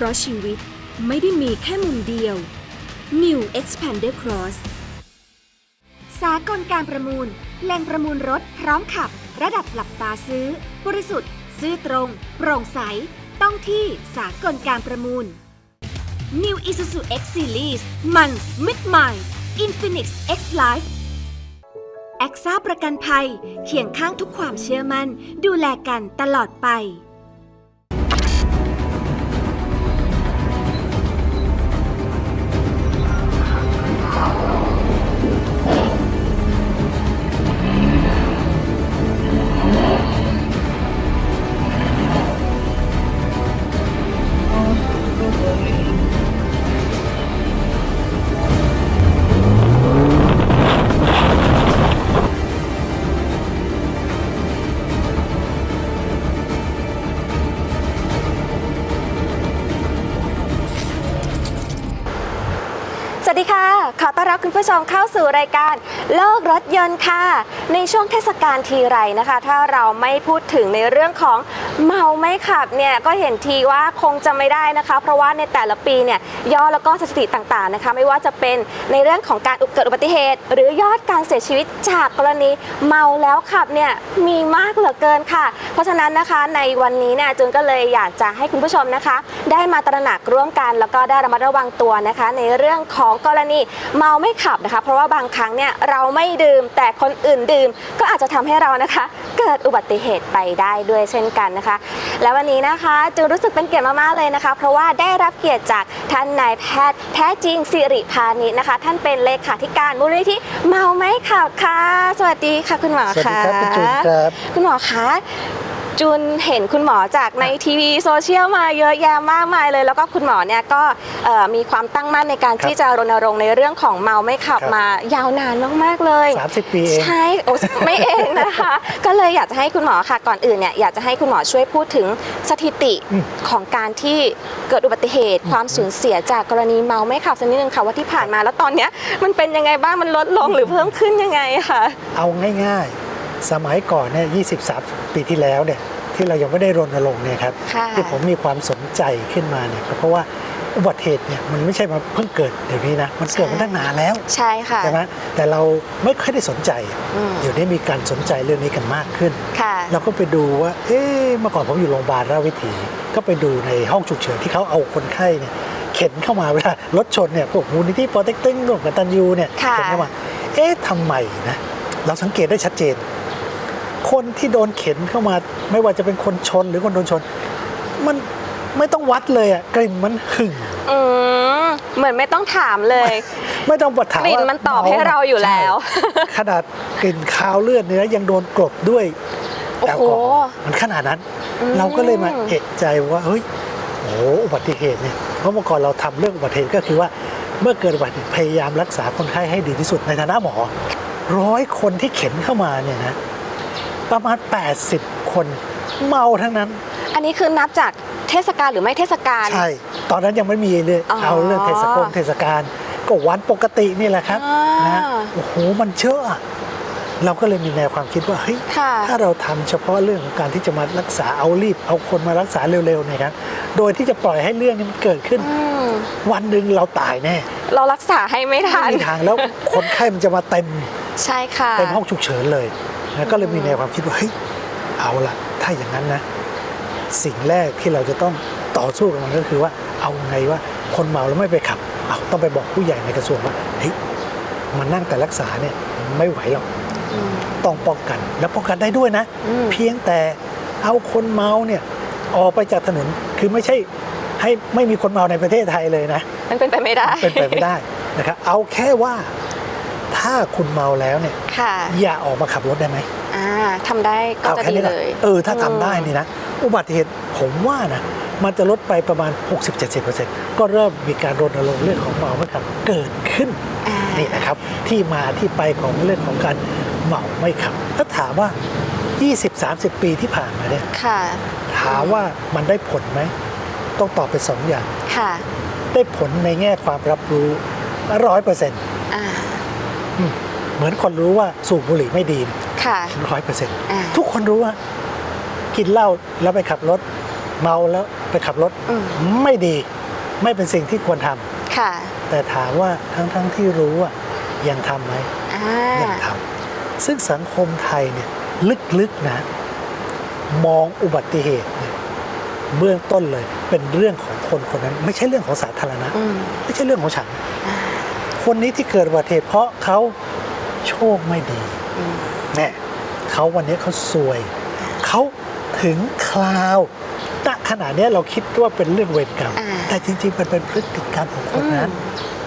เพราะชีวิตไม่ได้มีแค่มุมเดียว New Expander Cross สากลการประมูลแหล่งประมูลรถพร้อมขับ ระดับหลับตาซื้อ บริสุทธิ์ ซื่อตรง โปร่งใส ต้องที่สากลการประมูล New Isuzu X Series มัน มิดใหม่ Infinix X Life แอคซ่าประกันภัยเคียงข้างทุกความเชื่อมัน่น ดูแลกันตลอดไป สวัสดีค่ะ อต้อนรับคุณผู้ชมเข้าสู่รายการโลกรถยนต์ค่ะ ในช่วงเทศกาลทีไรนะคะ ถ้าเราไม่พูดถึงในเรื่องของเมาไม่ขับเนี่ยก็เห็นทีว่าคงจะไม่ได้นะคะ เพราะว่าในแต่ละปีเนี่ยยอดแล้วก็สถิติต่างๆนะคะ ไม่ว่าจะเป็นในเรื่องของการเกิดอุบัติเหตุ หรือยอดการเสียชีวิตจากกรณีเมาแล้วขับเนี่ยมีมากเหลือเกินค่ะ เพราะฉะนั้นนะคะในวันนี้เนี่ยจุนก็เลยอยากจะให้คุณผู้ชมนะคะ ได้มาตระหนักร่วมกัน แล้วก็ได้ระมัดระวังตัวนะคะ ในเรื่องของกรณีเมาไม่ขับนะคะ เพราะว่าบางครั้งเนี่ยเราไม่ดื่มแต่คนอื่นดื่ม ก็อาจจะทำให้เรานะคะ เกิดอุบัติเหตุไปได้ด้วยเช่นกันนะคะ และวันนี้นะคะจูนรู้สึกเป็นเกียรติมากๆเลยนะคะ เพราะว่าได้รับเกียรติจากท่านนายแพทย์แท้จริงสิริพานิชนะคะ ท่านเป็นเลขาธิการมูลนิธิเมาไม่ขับค่ะ สวัสดีค่ะคุณหมอสวัสดีค่ะครับคุณจูนครับคุณหมอคะ จุนเห็นคุณหมอจากในทีวีโซเชียลมาเยอะแยะมากมายเลย แล้วก็คุณหมอเนี่ยก็เอ่อมีความตั้งมั่นในการครับที่จะรณรงค์ในเรื่องของเมาไม่ขับครับ มายาวนานมากๆเลย 30 ปีเอง ใช่โอ้ไม่เองนะคะ ก็เลยอยากจะให้คุณหมอค่ะก่อนอื่นเนี่ยอยากจะให้คุณหมอช่วยพูดถึงสถิติอืม ของการที่เกิดอุบัติเหตุ ความสูญเสียจากกรณีเมาไม่ขับสักนิดนึงค่ะว่าที่ผ่านมาแล้วตอนเนี้ยมันเป็นยังไงบ้างมันลดลงหรือเพิ่มขึ้นยังไงคะเอาง่ายๆ สมัยก่อนเนี่ย23ปีที่แล้วเนี่ยที่เรายังไม่ได้รณรงค์เนี่ยครับค่ะ ที่ผมมีความสนใจขึ้นมาเนี่ยเพราะว่าอุบัติเหตุเนี่ยมันไม่ใช่มาเพิ่งเกิดเดี๋ยวนี้นะมันเกิดมาตั้งนานแล้วใช่ค่ะใช่ไหมแต่เราไม่ค่อยได้สนใจ อืมเดี๋ยวนี้มีการสนใจเรื่องนี้กันมากขึ้น ค่ะ เราก็ไปดูว่า เอ๊ะเมื่อก่อนผมอยู่โรงพยาบาลราชวิถี ก็ไปดูในห้องฉุกเฉินที่เขาเอาคนไข้เนี่ยเข็นเข้ามาเวลารถชนเนี่ยพวกมูลนิธิปอเต็กตึงร่วมกับตันยูเนี่ยค่ะ เข็นเข้ามา เอ๊ะทำไมนะ เราสังเกตได้ชัดเจน คนที่โดนเข็นเข้ามา ไม่ว่าจะเป็นคนชนหรือคนโดนชน มันไม่ต้องวัดเลยอะกลิ่นมันหึ่งอืมเหมือนไม่ต้องถามเลย ไม่ต้องบดถามกลิ่นว่ามันตอบให้เราอยู่แล้วใช่ขนาดกลิ่นคาวเลือดเนี่ยนะยังโดนกลบด้วยโอ้แอลโหกอฮอล์มันขนาดนั้นอืมเราก็เลยมาเอะใจว่าเฮ้ยโอ้อุบัติเหตุเนี่ยเพราะเมื่อก่อนเราทำเรื่องอุบัติเหตุก็คือว่า เมื่อเกิดอุบัติเหตุพยายามรักษาคนไข้ให้ดีที่สุดในฐานะหมอร้อยคนที่เข็นเข้ามาเนี่ยนะ ประมาณ 80 คนเมาทั้งนั้น อันนี้คือนับจากเทศกาลหรือไม่เทศกาล ใช่ ตอนนั้นยังไม่มีเลยอ๋อ เอาเรื่องเทศกาลเทศกาลก็วันปกตินี่แหละครับอ่านนะฮะโอ้โหมันเชื่อะเราก็เลยมีแนวความคิดว่าเฮ้ย ค่ะ ถ้าเราทำเฉพาะเรื่องของการที่จะมารักษาเอารีบ เอาคนมารักษาเร็วๆเนี่ยครับ โดยที่จะปล่อยให้เรื่องนี้มันเกิดขึ้น อืมวันหนึ่งเราตายแน่เรารักษาให้ไม่ไม่ทันมีทางแล้วคนไข้มันจะมาเต็มใช่ค่ะ เต็มห้องฉุกเฉินเลย นะก็เลยมีแนวความคิดว่าเฮ้ยเอาละถ้าอย่างนั้นนะ สิ่งแรกที่เราจะต้องต่อสู้กับมันก็คือว่าเอาไงว่าคนเมาแล้วไม่ไปขับเอาต้องไปบอกผู้ใหญ่ในกระทรวงว่าเฮ้ยมันนั่งแต่รักษาเนี่ยไม่ไหวหรอกอืมต้องป้องกันแล้วป้องกันได้ด้วยนะอืมเพียงแต่เอาคนเมาเนี่ยออกไปจากถนนคือไม่ใช่ให้ไม่มีคนเมาในประเทศไทยเลยนะ มันเป็นไปไม่ได้ เป็นไปไม่ได้นะครับ เอาแค่ว่า ถ้าคุณเมาแล้วเนี่ยค่ะอย่าออกมาขับรถได้ไหมอ่าทำได้ก็เอาจะแค่ดีนี้เลนะยเออถ้าทำได้นี่นะ อุบัติเหตุผมว่านะมันจะลดไปประมาณ 60-70%ก็เริ่มมีการรณรงค์เรื่องของเมาไม่ขับเกิดขึ้นอ่านี่นะครับ ที่มาที่ไปของเรื่องของการเมาไม่ขับ ถ้าถามว่า 20-30 ปีที่ผ่านมาเนี่ยค่ะถามว่ามันได้ผลไหม ต้องตอบเป็นสองอย่างค่ะได้ผลในแง่ความรับรู้ร้อยเปอร์เซ็นต์อ่า เหมือนคนรู้ว่าสูบบุหรี่ไม่ดีค่ะร้อยเปอร์เซ็นต์อ่าทุกคนรู้ว่า กินเหล้าแล้วไปขับรถ เมาแล้วไปขับรถอืมไม่ดี ไม่เป็นสิ่งที่ควรทำค่ะ แต่ถามว่าทั้งๆที่รู้อะยังทำไหมอ่ายังทำซึ่งสังคมไทยเนี่ยลึกๆนะ มองอุบัติเหตุเนี่ยเบื้องต้นเลยเป็นเรื่องของคนคนนั้น ไม่ใช่เรื่องของสาธารณะอืมไม่ใช่เรื่องของฉันอ่า คนนี้ที่เกิดอุบัติเหตุเพราะเขาโชคไม่ดีอืมแน่เขาวันนี้เขาซวย เขาถึงคราวณขณะเนี้ยเราคิดว่าเป็นเรื่องเวรกรรมอ่าแต่จริง ๆ มันเป็นพฤติกรรมของคนนั้นอืม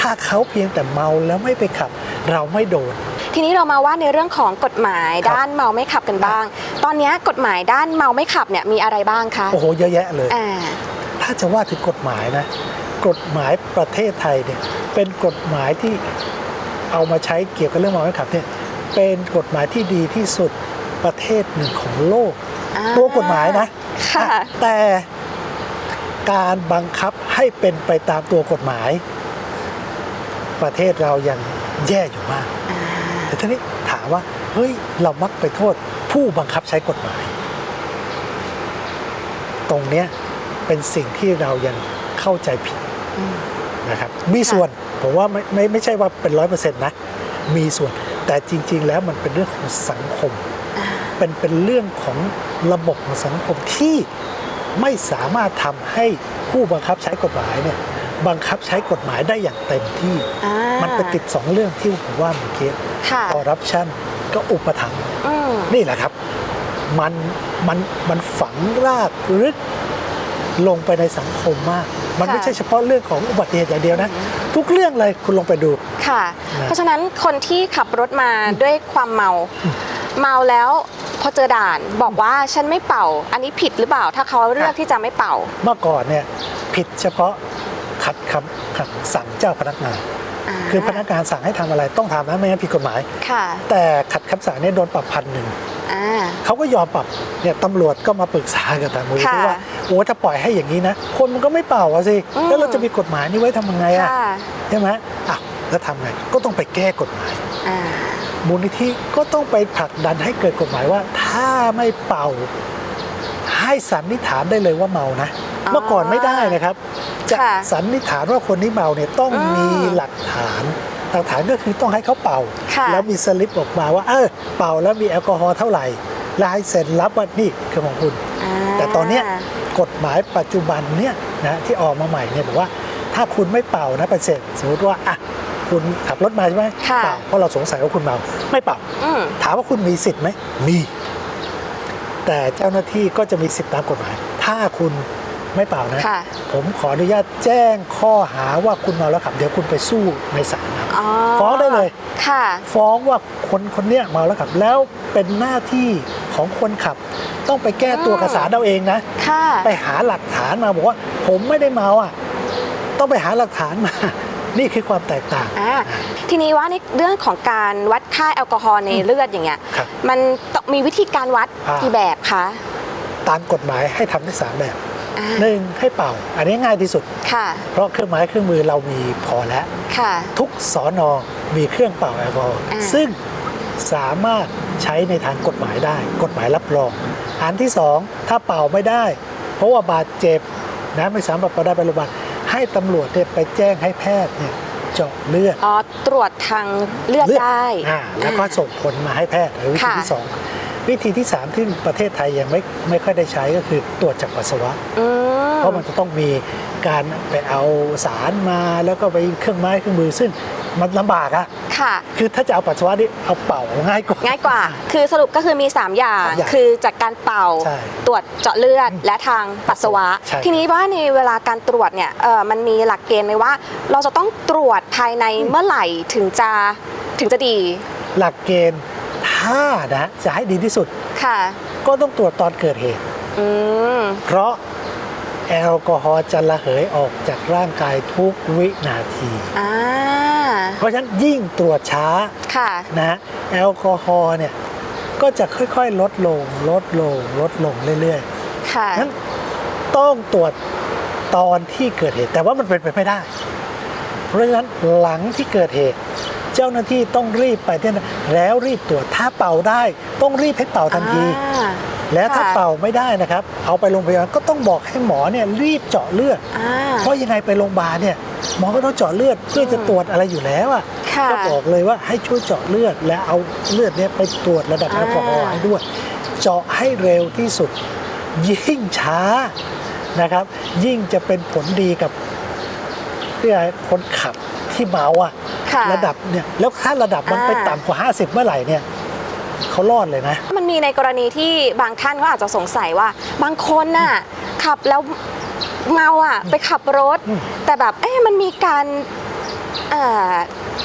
ถ้าเขาเพียงแต่เมาแล้วไม่ไปขับ เราไม่โดนทีนี้เรามาว่าในเรื่องของกฎหมายครับด้านเมาไม่ขับกันบ้าง ตอนนี้กฎหมายด้านเมาไม่ขับเนี่ยมีอะไรบ้างคะ โอ้โห เยอะแยะเลยอ่าถ้าจะว่าถึงกฎหมายนะ กฎหมายประเทศไทยเนี่ยเป็นกฎหมายที่เอามาใช้เกี่ยวกับเรื่องเมาไม่ขับเนี่ยเป็นกฎหมายที่ดีที่สุดประเทศหนึ่งของโลกอ่าตัวกฎหมายนะค่ะแต่การบังคับให้เป็นไปตามตัวกฎหมาย ประเทศเรายังแย่อยู่มากอ่าแต่ทีนี้ถามว่าเฮ้ยเรามักไปโทษผู้บังคับใช้กฎหมาย ตรงเนี้ยเป็นสิ่งที่เรายังเข้าใจผิดอืม นะครับมีส่วนผมว่าไม่ไม่ไม่ใช่ว่าเป็นร้อยเปอร์เซ็นต์นะมีส่วนแต่จริง ๆ แล้วมันเป็นเรื่องของสังคมอ่าเป็นเป็นเรื่องของระบบของสังคมที่ไม่สามารถทำให้ผู้บังคับใช้กฎหมายเนี่ยบังคับใช้กฎหมายได้อย่างเต็มที่อ่ามันไปติดสองเรื่องที่ผมว่าเมื่อกี้ค่ะคอร์รัปชันก็อุปถัมภ์อืมนี่แหละครับ มันมันมันฝังรากลึก ลงไปในสังคมมาก มันไม่ใช่เฉพาะเรื่องของอุบัติเหตุอย่างเดียวนะ ทุกเรื่องเลยคุณลองไปดูค่ะนะเพราะฉะนั้นคนที่ขับรถมาด้วยความเมา เมาแล้วพอเจอด่านบอกว่าฉันไม่เป่า อันนี้ผิดหรือเปล่า ถ้าเขาเลือกที่จะไม่เป่า เมื่อก่อนเนี่ยผิดเฉพาะขัดคำขัดสั่งเจ้าพนักงานาคือพนักงานสั่งให้ทำอะไรต้องทำนะไม่งั้นผิดกฎหมายค่ะแต่ขัดคำสั่งเนี่ยโดนปรับพันหนึ่งอ่าเขาก็ยอมปรับเนี่ยตำรวจก็มาปรึกษากับทางมูลที่ค่ะว่า โอ้ถ้าปล่อยให้อย่างนี้นะ คนมันก็ไม่เป่าอะสิ อืม แล้วเราจะมีกฎหมายนี้ไว้ทำยังไงอะค่ะใช่ไหมอะแล้วทำไงก็ต้องไปแก้กฎหมาย อ่ามูลนิธิก็ต้องไปผลักดันให้เกิดกฎหมายว่า ถ้าไม่เป่า ให้สันนิษฐานได้เลยว่าเมานะอ๋อเมื่อก่อนไม่ได้นะครับ จะค่ะ สันนิษฐานว่าคนนี้เมาเนี่ยต้องอืมมีหลักฐาน หลักฐานก็คือต้องให้เขาเป่า ค่ะ แล้วมีสลิปออกมาว่า เออเป่าแล้วมีแอลกอฮอล์เท่าไหร่ แล้วให้เซ็นรับว่านี่คือของคุณ อ่าแต่ตอนเนี้ย กฎหมายปัจจุบันเนี่ยนะที่ออกมาใหม่เนี่ยบอกว่าถ้าคุณไม่เป่านะเป็นเสร็จสมมติว่าอะคุณขับรถมาใช่ไหมค่ะเป่าเพราะเราสงสัยว่าคุณเมาไม่เป่า อืม ถามว่าคุณมีสิทธิ์ไหมมี แต่เจ้าหน้าที่ก็จะมีสิทธิตามกฎหมาย ถ้าคุณไม่เป่านะ ค่ะ ผมขออนุญาตแจ้งข้อหาว่าคุณเมาแล้วขับ เดี๋ยวคุณไปสู้ในศาลนะ อ๋อฟ้องได้เลย ค่ะ ฟ้องว่าคนคนเนี้ยเมาแล้วขับ แล้วเป็นหน้าที่ของคนขับ ต้องไปแก้ตัวกับศาลเอาเองนะ ค่ะ ไปหาหลักฐานมาบอกว่า ผมไม่ได้เมาอะ ต้องไปหาหลักฐานมา นี่คือความแตกต่าง อ่าทีนี้ว่าในเรื่องของการวัดค่าแอลกอฮอล์ในเลือดอย่างเงี้ย ครับมันต้องมีวิธีการวัดอ่ากี่ กี่แบบคะ ตามกฎหมายให้ทำได้สามแบบอ่า หนึ่งให้เป่า อันนี้ง่ายที่สุดค่ะเพราะเครื่องไม้เครื่องมือเรามีพอแล้วค่ะทุกสอนอมีเครื่องเป่าแอลกอฮอล์อ่าซึ่งสามารถใช้ในทางกฎหมายได้ กฎหมายรับรอง อันที่สองถ้าเป่าไม่ได้ เพราะว่าบาดเจ็บนะไม่สามารถเป่าได้ไปโรงพยาบาลให้ตำรวจเนี่ยไปแจ้งให้แพทย์เนี่ยเจาะเลือดอ๋อตรวจทางเลือดได้อ่าแล้วก็อ่าส่งผลมาให้แพทย์หรือวิธีค่ะที่สอง วิธีที่สามที่ประเทศไทยยังไม่ไม่ค่อยได้ใช้ก็คือตรวจจากปัสสาวะอืมเพราะมันจะต้องมีการไปเอาสารมาแล้วก็ไปเครื่องไม้เครื่องมือซึ่งมันลำบากอะค่ะ คือถ้าจะเอาปัสสาวะนี่เอาเป่าง่ายกว่า ง่ายกว่า คือสรุปก็คือมี 3 อย่างสามอย่างคือจากการเป่า ใช่ตรวจเจาะเลือด และทางปัสสาวะ ใช่ ทีนี้ว่าในเวลาการตรวจเนี่ยเออมันมีหลักเกณฑ์ไหมว่า เราจะต้องตรวจภายในเมื่อไหร่ถึงจะถึงจะดี หลักเกณฑ์ ถ้านะจะให้ดีที่สุด ค่ะ ก็ต้องตรวจตอนเกิดเหตุ อืม เพราะแอลกอฮอล์จะระเหยออกจากร่างกายทุกวินาที อ่า เพราะฉะนั้นยิ่งตรวจช้าค่ะ นะแอลกอฮอล์เนี่ยก็จะค่อยๆ ลดลง ลดลง ลดลงเรื่อยค่ะ ๆนั้นต้องตรวจตอนที่เกิดเหตุ แต่ว่ามันเป็นไปไม่ได้ เพราะฉะนั้นหลังที่เกิดเหตุเจ้าหน้าที่ต้องรีบไปที่นั่นแล้วรีบตรวจถ้าเป่าได้ ต้องรีบให้เป่าทันที อ่า แล้วถ้าค่ะเป่าไม่ได้นะครับ เอาไปโรงพยาบาลก็ต้องบอกให้หมอเนี่ยรีบเจาะเลือด อ่า เพราะยังไงไปโรงพยาบาลเนี่ยหมอก็ต้องเจาะเลือดเพื่อจะอืมตรวจอะไรอยู่แล้วอะค่ะก็บอกเลยว่าให้ช่วยเจาะเลือด และเอาเลือดเนี่ยไปตรวจระดับแอลกอฮอล์อ่า ให้ด้วย เจาะให้เร็วที่สุด ยิ่งช้านะครับ ยิ่งจะเป็นผลดีกับเพื่อคนขับที่เมาอะ ค่ะ ระดับเนี่ยแล้วถ้าระดับมันอ่าไปต่ำกว่า 50 เมื่อไหร่เนี่ยเขารอดเลยนะ มันมีในกรณีที่บางท่านก็อาจจะสงสัยว่า บางคนน่ะขับแล้วเมาอะไปขับรถ อืม แต่แบบเอ๊ะมันมีการเอ่อ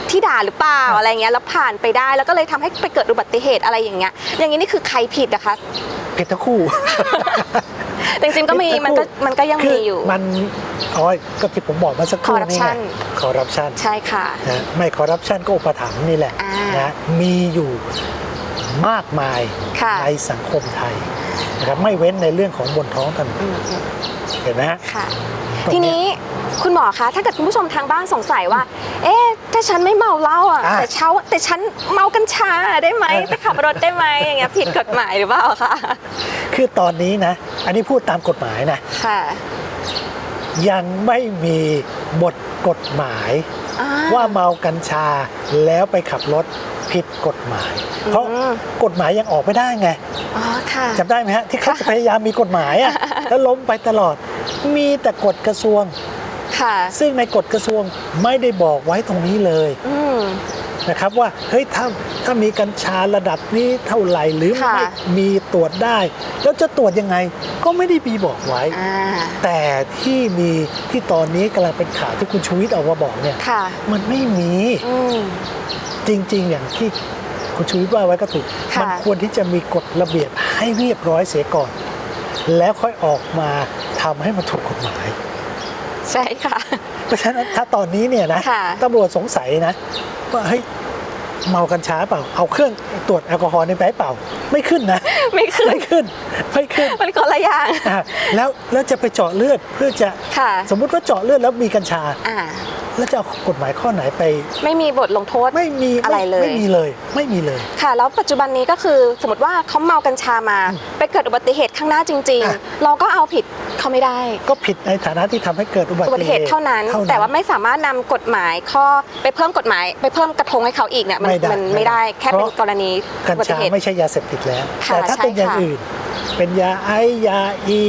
ที่ด่าหรือเปล่าอะอะไรเงี้ยแล้วผ่านไปได้แล้วก็เลยทำให้ไปเกิดอุบัติเหตุอะไรอย่างเงี้ยอย่างนี้นี่คือใครผิดนะคะ ผิดทั้งคู่ จริงๆก็มีผิดทั้มันงก็คู่มันก็ยังคืมีอยู่ มันอ๋อก็ที่ผมบอกเมาสักครู่นี่ไง Corruption คอร์รัปชันใช่ค่ะนะไม่คอร์รัปชันก็อุปถัมภ์นี่แหละอ่านนะมีอยู่มากมายค่ะในสังคมไทยนะครับไม่เว้นในเรื่องของบนท้องถนนอืมอืมเห็นไหมฮะค่ะตรงเนี้ยทีนี้ คุณหมอคะ ถ้าเกิดคุณผู้ชมทางบ้านสงสัยว่า เอ๊ะ ถ้าฉันไม่เมาเหล้าอะ อะแต่เช้าแต่ฉันเมากัญชาได้ไหมเออไปขับรถได้ไหมอย่างเงี้ยผิดกฎหมายหรือเปล่าคะ คือตอนนี้นะ อันนี้พูดตามกฎหมายนะ ค่ะยังไม่มีบทกฎหมาย อ่ว่าเมากัญชาแล้วไปขับรถผิดกฎหมาย เพราะอืมกฎหมายยังออกไม่ได้ไงอ๋อค่ะ จำได้ไหมฮะ ที่เขาจะพยายามมีกฎหมายอะแล้วล้มไปตลอด มีแต่กฎกระทรวง ค่ะซึ่งในกฎกระทรวงไม่ได้บอกไว้ตรงนี้เลยอืม นะครับว่าเฮ้ยถ้าถ้ามีกัญชาระดับนี้เท่าไหร่หรือค่ะ ไม่มีตรวจได้ แล้วจะตรวจยังไงก็ไม่ได้มีบอกไว้ อ่าแต่ที่มีที่ตอนนี้กำลังเป็นข่าวที่คุณชูวิทย์ออกมาบอกเนี่ย ค่ะ มันไม่มีอืม จริง ๆ อย่างที่คุณชูวิทย์ว่าไว้ก็ถูก ค่ะ มันควรที่จะมีกฎระเบียบให้เรียบร้อยเสียก่อน แล้วค่อยออกมาทำให้มันถูกกฎหมาย ใช่ค่ะ เพราะฉะนั้นถ้าตอนนี้เนี่ยนะค่ะ ตำรวจสงสัยนะว่าเฮ้ยเมากัญชาเปล่า เอาเครื่องตรวจแอลกอฮอล์ในไปเปล่า ไม่ขึ้นนะ ไม่ขึ้น ไม่ขึ้นไม่ขึ้นมันคนละอย่างอะแล้วแล้วจะไปเจาะเลือดเพื่อจะค่ะ สมมุติว่าเจาะเลือดแล้วมีกัญชา อ่า แล้วจะเอากฎหมายข้อไหนไป ไม่มีบทลงโทษไม่มีอะไรเลยไม่มีเลยไม่มีเลย ค่ะ แล้วปัจจุบันนี้ก็คือสมมติว่าเขาเมากัญชามา ไปเกิดอุบัติเหตุข้างหน้าจริงอะๆเราก็เอาผิดเขาไม่ได้ ก็ผิดในฐานะที่ทำให้เกิดอุบัอุบัติติเหเหตุตุเท่านั้น แต่ว่าไม่สามารถนำกฎหมายข้อไปเพิ่มกฎหมาย ไปเพิ่มกระทงให้เขาอีกเนี่ยมันไม่ได้มันไม่ได้แค่เป็นเพราะกรณีกัญอุบัติชาเหตุไม่ใช่ยาเสพติดแล้วค่ะแต่ถ้าเป็นอย่างใช่ค่ะอื่น เป็นยาไอซ์ยาอี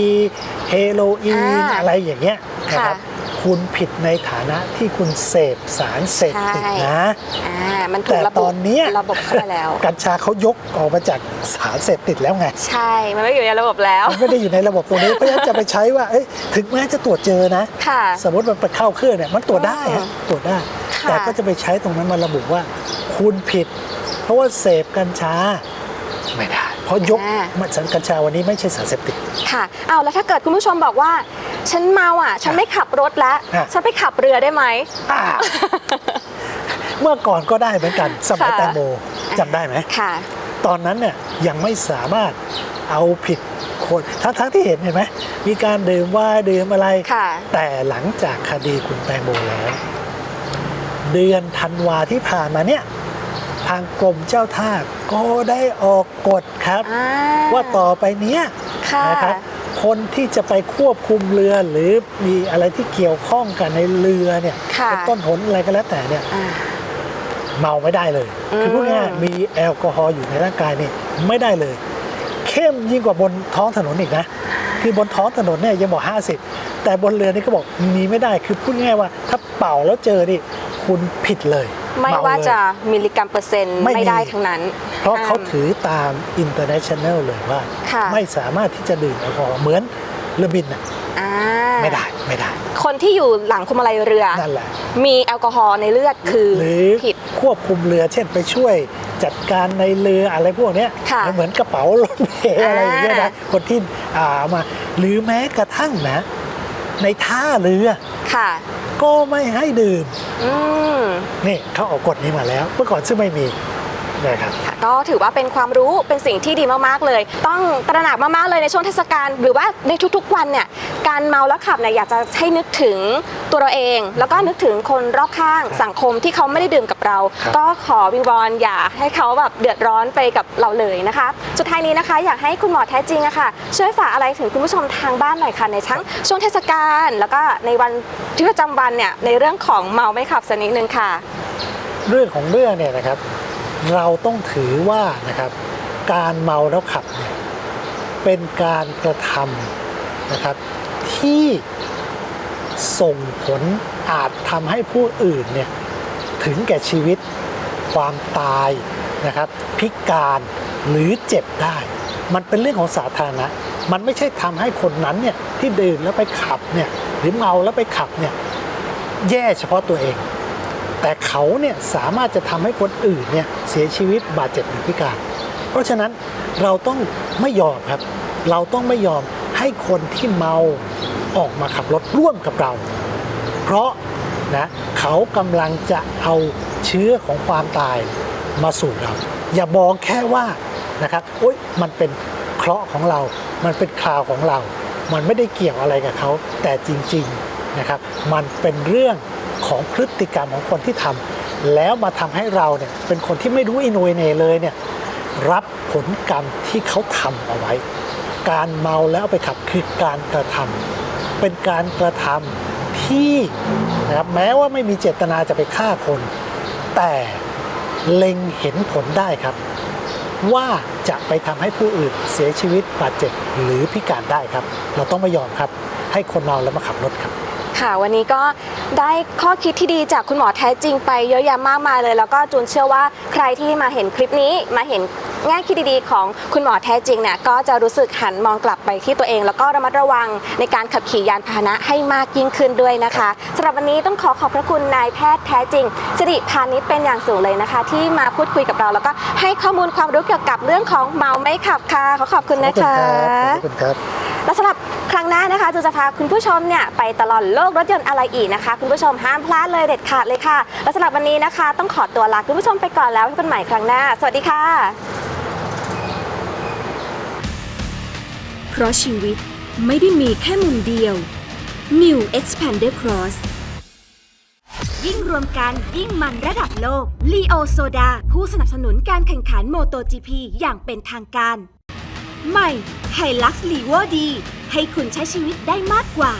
เฮโรอีนอ่าอะไรอย่างเงี้ยนะครับ ค่ะคุณผิดในฐานะที่คุณเสพสารเสพติดใช่นะอ่ามันถูแต่กระตบุอนเนี้ยระบบเข้าไปแล้ว กัญชาเขายกออกมาจากสารเสพติดแล้วไง ใช่ มันไม่อยู่ในระบบแล้วมันไม่ได้อยู่ในระบบตรงนี้เพราะฉะนั้นจะไปใช้ว่าเอ้ยถึงแม้จะตรวจเจอนะค่ะสมมติมันไปเข้าเครื่องเนี่ยมันตรวจได้อืฮะมตรวจได้ค่ะแต่ก็จะไปใช้ตรงนั้นมาระบุว่า คุณผิด เพราะว่าเสพกัญชาไม่ได้ เพราะยกมันสารกัญชาวันนี้ไม่ใช่สารเสพติดค่ะเอาแล้วถ้าเกิดคุณผู้ชมบอกว่า ฉันเมาอะ ฉันไม่ขับรถแล้ว อะ ฉันไปขับเรือได้ไหม อ่า เมื่อก่อนก็ได้เหมือนกันสมัยค่ะ แตงโมจำได้ไหม ค่ะ ตอนนั้นเนี่ยยังไม่สามารถเอาผิดคนทั้งทั้งที่เห็นเห็นไหมมีการดื่มว่ายดื่มอะไร ค่ะ แต่หลังจากคดีคุณแตงโมแล้ว เดือนธันวาที่ผ่านมาเนี่ย ทางกรมเจ้าท่าก็ได้ออกกฎครับ อ่าว่าต่อไปเนี้ยค่ะ นะครับ คนที่จะไปควบคุมเรือหรือมีอะไรที่เกี่ยวข้องกันในเรือเนี่ยค่ะเป็นต้นหนอะไรก็แล้วแต่เนี่ยอ่า เมาไม่ได้เลย อืม คือพูดง่ายๆมีแอลกอฮอล์อยู่ในร่างกายนี่ไม่ได้เลย เข้มยิ่งกว่าบนท้องถนนอีกนะ คือบนท้องถนนเนี่ยยังบอก 50 แต่บนเรือนี่ก็บอกมีไม่ได้คือพูดง่ายๆว่า ถ้าเป่าแล้วเจอนี่คุณผิดเลย ไม่เเลยว่าจะมิลลิกรัมเปอร์เซ็นต์ไม่มีไม่ได้ทั้งนั้น เพราะเขาห้มถือตาม international เลยว่าค่ะไม่สามารถที่จะดื่มแอลกอฮอล์เหมือนเรือบินน่ะอ่าไม่ได้ไม่ได้ คนที่อยู่หลังคุมอะไรเรือนั่นแหละมีแอลกอฮอล์ในเลือดคือหรือผิดควบคุมเรือ เช่นไปช่วยจัดการในเรืออะไรพวกเนี้ยค่ะเหมือนกระเป๋ารถเมล์อะไรอย่างเงี้ยนะอ่าคนที่อ่าเอามา หรือแม้กระทั่งนะ ในท่าเรือค่ะ ก็ไม่ให้ดื่ม อืม นี่เขาออกกฎนี้มาแล้ว เมื่อก่อนซึ่งไม่มี นะครับค่ะก็ถือว่าเป็นความรู้เป็นสิ่งที่ดีมากๆเลย ต้องตระหนักมากๆเลยในช่วงเทศกาลหรือว่าในทุกๆวันเนี่ยการเมาแล้วขับเนี่ยอยากจะให้นึกถึงตัวเราเอง แล้วก็นึกถึงคนรอบข้างครับสังคมที่เขาไม่ได้ดื่มกับเรา ครับ ก็ขอวิงวอนอย่าให้เขาแบบเดือดร้อนไปกับเราเลยนะคะ สุดท้ายนี้นะคะ อยากให้คุณหมอแท้จริงอะค่ะ ช่วยฝากอะไรถึงคุณผู้ชมทางบ้านหน่อยค่ะในทั้งช่วงเทศกาลแล้วก็ในวันที่ประจำวันเนี่ยในเรื่องของเมาไม่ขับสักนิดนึงค่ะ เรื่องของเรื่องเนี่ยนะครับ เราต้องถือว่านะครับการเมาแล้วขับเนี่ยเป็นการกระทำนะครับที่ส่งผลอาจทำให้ผู้อื่นเนี่ยถึงแก่ชีวิตความตายนะครับพิการหรือเจ็บได้ มันเป็นเรื่องของสาธารณะ มันไม่ใช่ทำให้คนนั้นเนี่ยที่ดื่มแล้วไปขับเนี่ยหรือเมาแล้วไปขับเนี่ยแย่เฉพาะตัวเอง เขาเนี่ยสามารถจะทำให้คนอื่นเนี่ยเสียชีวิตบาดเจ็บหรือพิการ เพราะฉะนั้นเราต้องไม่ยอมครับ เราต้องไม่ยอมให้คนที่เมาออกมาขับรถร่วมกับเรา เพราะนะเขากำลังจะเอาเชื้อของความตายมาสู่เรา อย่ามองแค่ว่านะครับโอ๊ยมันเป็นเคราะห์ของเรา มันเป็นคราวของเรา มันไม่ได้เกี่ยวอะไรกับเขา แต่จริงๆนะครับ มันเป็นเรื่อง ของพฤติกรรมของคนที่ทำแล้วมาทำให้เราเนี่ยเป็นคนที่ไม่รู้อินโนเนเลยเนี่ยรับผลกรรมที่เขาทำเอาไว้ การเมาแล้วไปขับคือการกระทำเป็นการกระทำที่นะครับแม้ว่าไม่มีเจตนาจะไปฆ่าคน แต่เล็งเห็นผลได้ครับ ว่าจะไปทำให้ผู้อื่นเสียชีวิตบาดเจ็บหรือพิการได้ครับ เราต้องไม่ยอมครับ ให้คนเมาแล้วมาขับรถครับ ค่ะ วันนี้ก็ได้ข้อคิดที่ดีจากคุณหมอแท้จริงไปเยอะแยะมากมายเลย แล้วก็จูนเชื่อว่าใครที่มาเห็นคลิปนี้มาเห็นแง่คิดดีๆของคุณหมอแท้จริงเนี่ยก็จะรู้สึกหันมองกลับไปที่ตัวเอง แล้วก็ระมัดระวังในการขับขี่ยานพาหนะให้มากยิ่งขึ้นด้วยนะคะสำหรับวันนี้ต้องขอขอบพระคุณนายแพทย์แท้จริงสิริพานิชเป็นอย่างสูงเลยนะคะ ที่มาพูดคุยกับเรา แล้วก็ให้ข้อมูลความรู้เกี่ยวกับเรื่องของเมาไม่ขับค่ะขอขอบคุณนะคะขอบคุณครับและสำหรับค รั้งหน้านะคะจูจะพาคุณผู้ชมเนี่ยไปตลอดโลกรถยนต์อะไรอีกนะคะ คุณผู้ชมห้ามพลาดเลยเด็ดขาดเลยค่ะและสำหรับวันนี้นะคะ ต้องขอตัวลาคุณผู้ชมไปก่อนแล้วพบกันใหม่ครั้งหน้า สวัสดีค่ะ เพราะชีวิตไม่ได้มีแค่มุมเดียว New Expander Cross ยิ่งรวมกันยิ่งมันระดับโลก Leo Soda ผู้สนับสนุนการแข่งขัน MotoGP อย่างเป็นทางการ ใหม่ไฮลักซ์ลีเวอร์ดี ให้คุณใช้ชีวิตได้มากกว่า